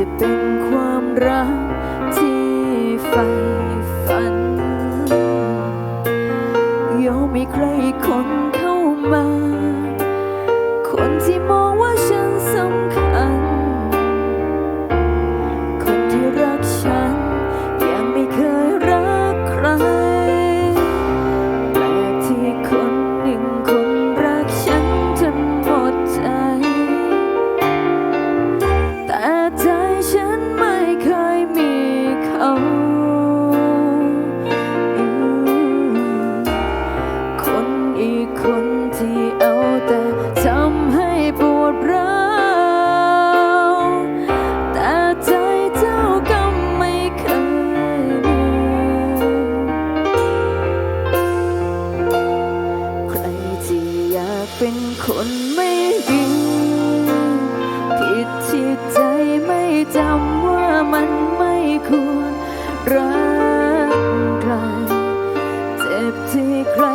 ก็ เ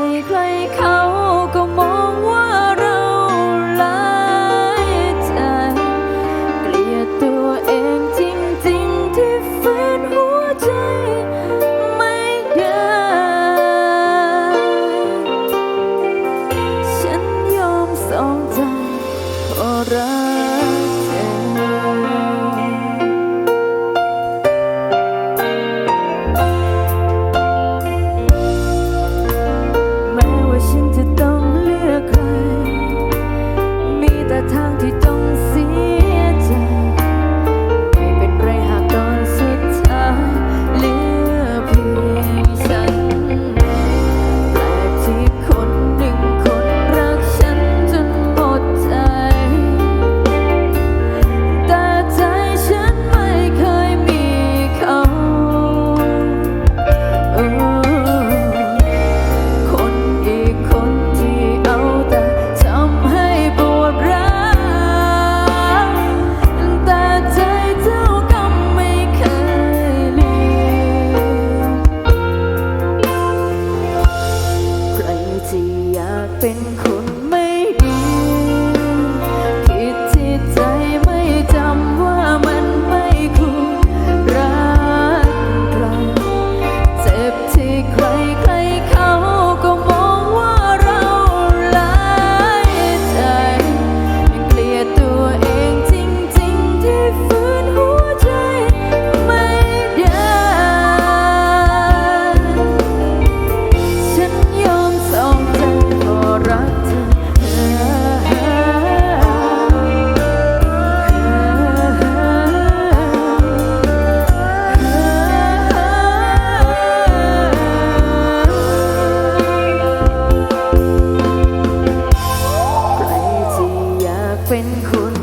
เป็นคน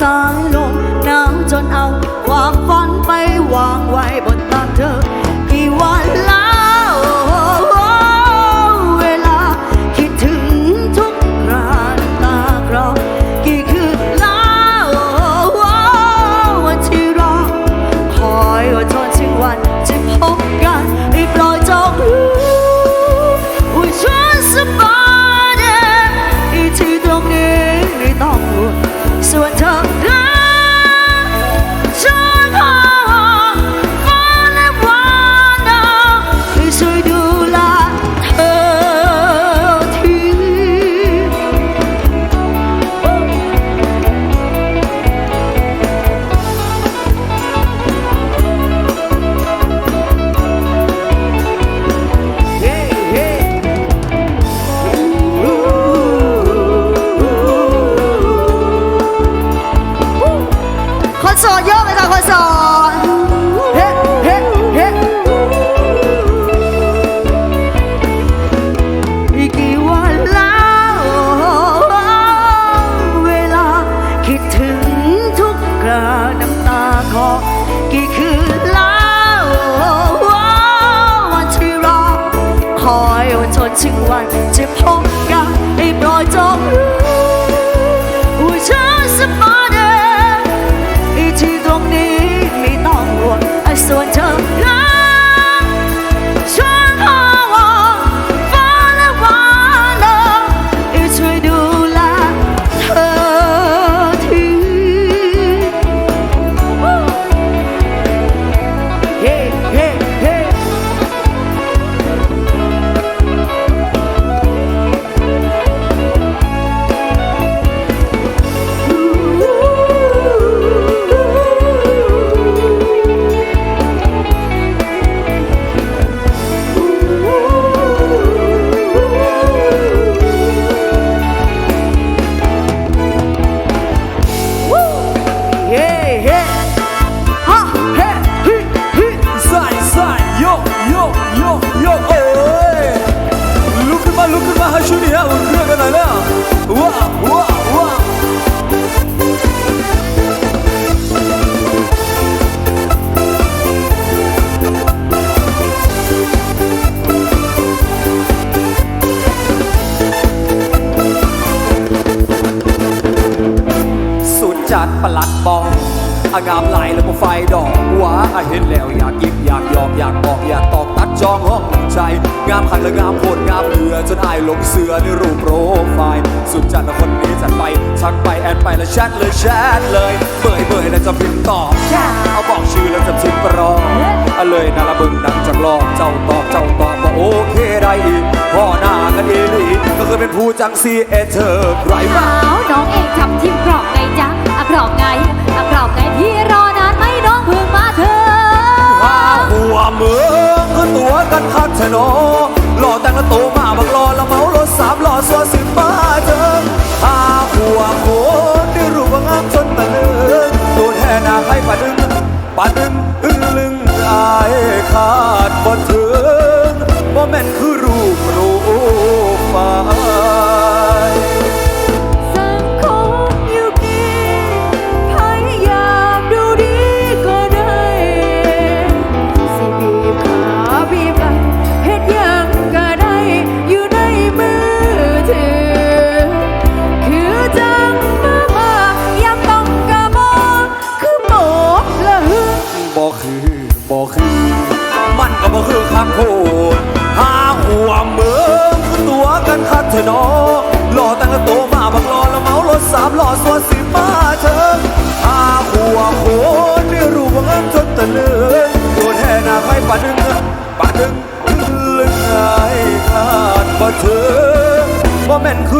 สายลมหนาวจนเอา ความฝันไปวางไว้บนตาเธอกี่วันแล้ว ถึ อยากกิบอยากยอมอยากบอกอยากตอกตัดจองห้องใจ งามขันและงามโคตรงามเหลือจนอายหลงเสือในรูปโปรไฟล์สุดจัดล้วคนนี้จัดไปชักไปแอดไปแล้วแชทเลยแชทเลยเบยเบยแล้วจะพิมพ์ตอบเอาบอกชื่อแล้วจะทิมรอเอาเลยนาละบึงดังจากลอกเจ้าตอบเจ้าตอบว่าโอเคได้อีกพ่อหน้ากันเอลีก็เคยเป็นผู้จังซีเอเธอใครบ้างสาวน้องเองทำทีมกรอบไงจ๊ะอะกรอบไงอะกรอบไงพี่ หัวเมืองคือตัวกันคัดเถอะนอหล่อแต่งละโตมาบักรอละเมารถสามหล่อสัวสิบมาเจอาหัวโคนได้รู้ว่างามจนตะลึงารถสามหล่อสวนสิมาเชิงหาหัวโคนไม่รู้ว่างามจนตะลึงตัวแทนนาใครป่าดึงป่าดึงลึงไอ้าดบ่เชิงบ่แม่นคือ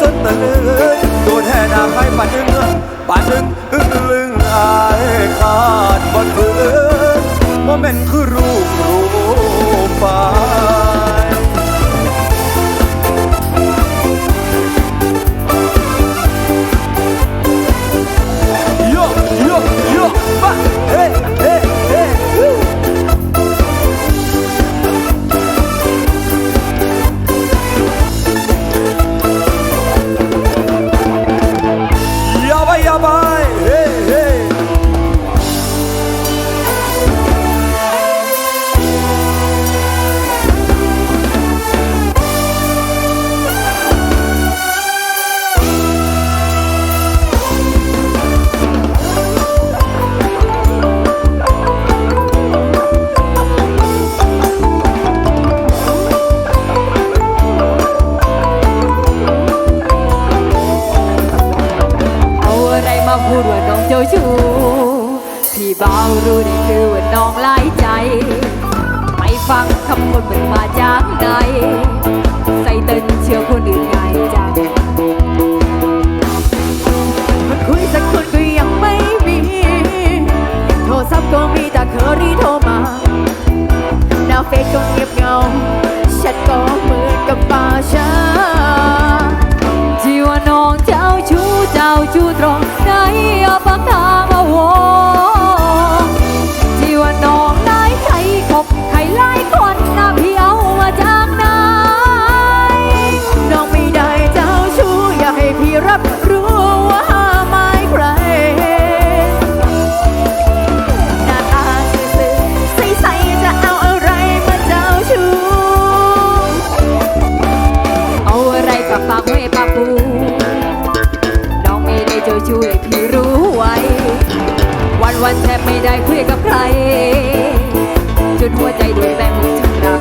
จนตะลึงตัวแทนนาให้ป่าดึงป่าดึงอึ้ง เฟ่ก็เงียบเงาฉันก็เหมือนกับป่าช้า วันแทบไม่ได้คุยกับใครจนหัวใจดูแบ่งเป็นทั้งรัก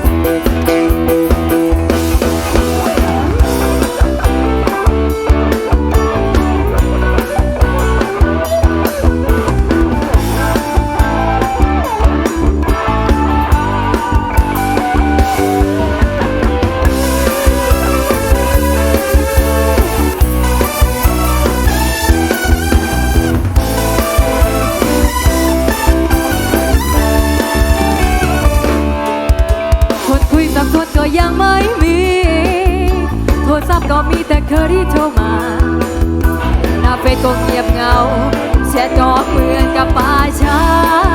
แต่เคอรี่โทรมาหน้าเฟซก็เงียบเงาแชทก็เหมือนกับป่าช้า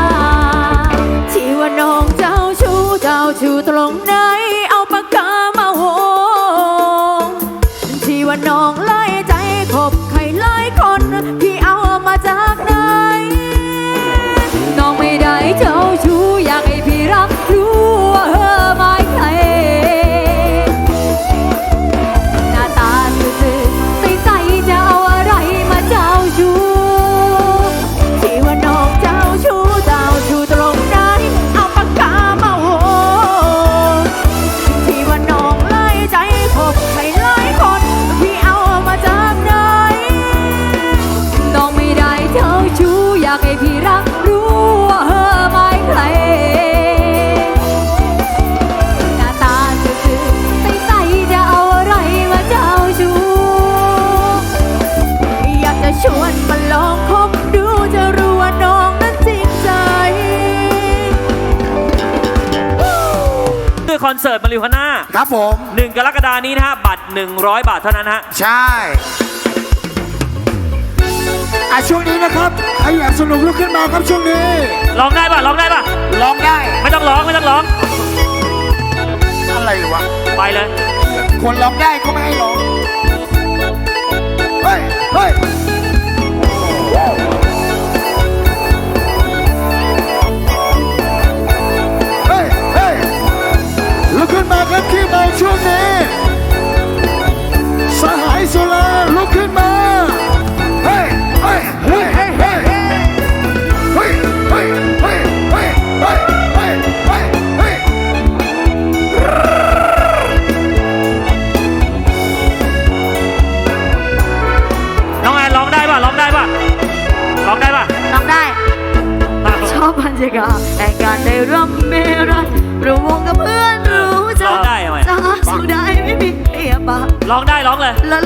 เสิร์ตมาริวาน่าครับผมหนึ่งกรกฎานี้นะฮะบัตร 100 บาทเท่านั้นฮะ ใช่อะช่วงนี้นะครับใครอยากสนุกลุกขึ้นมาครับช่วงนี้ร้องได้ป่ะร้องได้ป่ะ ร้องได้ไม่ต้องร้องไม่ต้องร้อง อะไรวะไปเลย คนร้องได้ก็ไม่ให้ร้องเฮ้ยเฮ้ย มาครับที่เมาช่วงนี้ สหายโซลาลุกขึ้นมาเฮ้ยเฮ้ยเฮ้ยเฮ้ยเฮ้ยเฮ้ยเฮ้ยเฮ้ยเฮ้ยเฮ้ยเฮ้ยเฮ้ยเฮ้ยน้องแอนร้องได้ป่ะร้องได้ป่ะร้องได้ป่ะน้องได้ ชอบบรรยากาศแต่การได้ร่ำเมรันรู้วง ร้องได้ร้องเลย แล้ว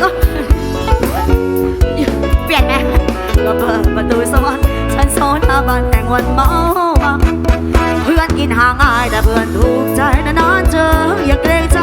เปลี่ยนไหมก็เปิดประตูสวรรค์ฉันโซนอาบานแต่งวันเมาบังเพื่อนกินห่างอายแต่เพื่อนถูกใจนานๆเจออย่าเกรงใจ